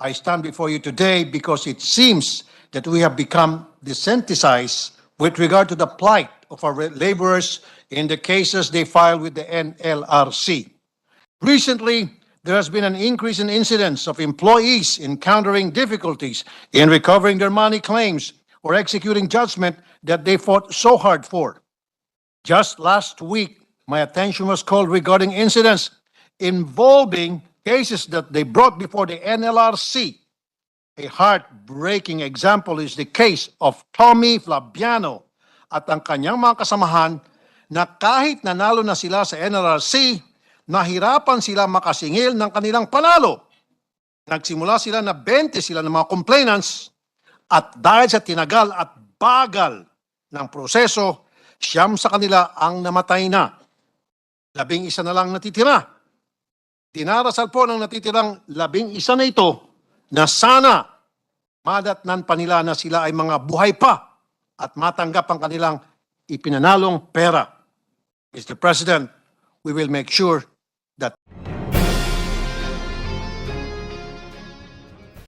I stand before you today because it seems that we have become desensitized with regard to the plight of our laborers in the cases they file with the NLRC. Recently, there has been an increase in incidents of employees encountering difficulties in recovering their money claims or executing judgment that they fought so hard for. Just last week, my attention was called regarding incidents involving cases that they brought before the NLRC. A heartbreaking example is the case of Tommy Flabiano at ang kanyang mga kasamahan na kahit nanalo na sila sa NLRC, nahirapan sila makasingil ng kanilang panalo. Nagsimula sila na 20 sila ng mga complainants at dahil sa tinagal at bagal ng proseso, siyam sa kanila ang namatay na. Labing isa na lang natitira. Dinarasal po ng natitirang labing isa na ito na sana madatnan pa nila na sila ay mga buhay pa at matanggap ang kanilang ipinanalong pera. Mr. President, we will make sure